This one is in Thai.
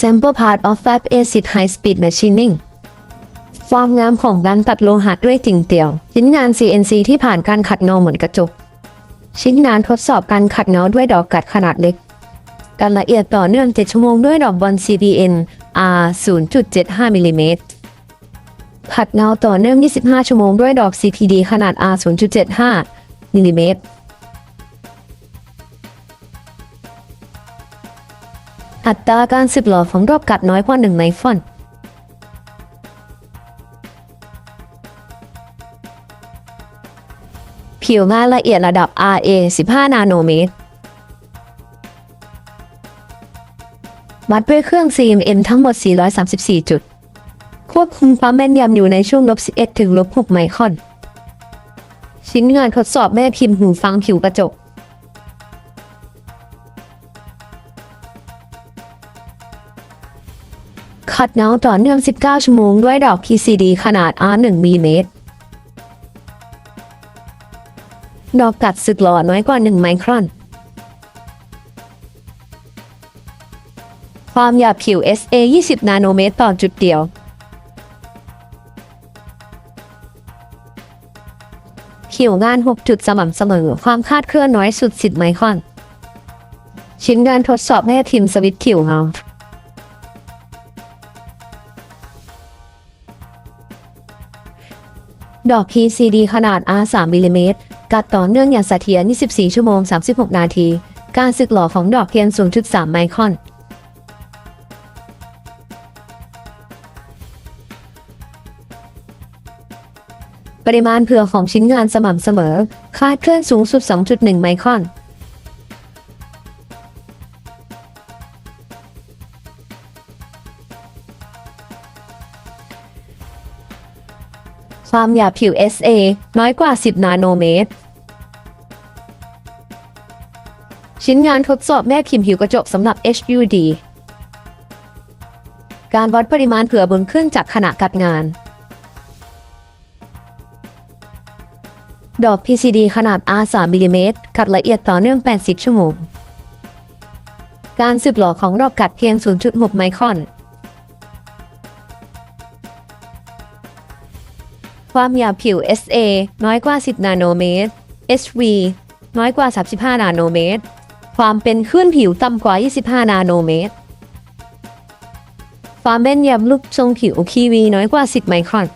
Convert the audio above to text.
Sample part of Fab Acid High Speed Machining ความงามของการตัดโลหะด้วยจิงเตียว ชิ้นงาน CNC ที่ผ่านการขัดเงาเหมือนกระจก ชิ้นงานทดสอบการขัดเงาด้วยดอกกัดขนาดเล็ก การละเอียดต่อเนื่อง 7 ชั่วโมงด้วยดอกบอล CDN R 0.75มิลลิเมตรขัดเงาต่อเนื่อง 25 ชั่วโมงด้วยดอก CPD ขนาด R 0.75มิลลิเมตร อัตราการสึกหลอของรอบกัดน้อยกว่า1ไมครอน ผิวงานละเอียดระดับ RA 15 นาโนเมตร วัดด้วยเครื่อง CMM ทั้งหมด 434 จุด ควบคุมความแม่นยำอยู่ในช่วงลบ11 ถึงลบ6ไมครอน ชิ้นงานทดสอบแม่พิมพ์หูฟังผิวกระจก ขัดเงาต่อเนื่อง 19 ชั่วโมงด้วยดอก PCD ขนาด R1 มิลลิเมตร ดอกกัดสึกหล่อน้อยกว่า 1 ไมครอน ความหยาบผิว SA 20 นาโนเมตรต่อจุดเดียว ผิวงาน 6 จุดสม่ำเสมอ ความคาดเคลื่อนน้อยสุด 10 ไมครอน ชิ้นงานทดสอบแม่พิมสวิตช์ผิวเงา ดอก PCD ขนาด R3 มิลลิเมตร กัดต่อเนื่องอย่างเสถียร24 ชั่วโมง 36 นาที การสึกหล่อของดอกเพียง0.3ไมครอน ปริมาณเผื่อของชิ้นงานสม่ำเสมอ คาดเคลื่อนสูงสุด 2.1 ไมครอน ความหยาบผิว SA น้อยกว่า 10 นาโนเมตร ชิ้นงานทดสอบแม่พิมพ์ผิวกระจกสำหรับ HUD การวัดปริมาณเผื่อบนเครื่องจักรขณะกัดงาน ดอก PCD ขนาด R3 มิลลิเมตรกัดละเอียดต่อเนื่อง 80 ชั่วโมง การสืบหล่อของดอกกัดเพียง 0.6 ไมครอน ความหยาบผิว SA น้อยกว่า 10 นาโนเมตร HV น้อยกว่า 35 นาโนเมตร ความเป็นคลื่นผิวต่ำกว่า 25 นาโนเมตร ความแม่นยำรูปทรงผิวคีวีน้อยกว่า 10 ไมครอน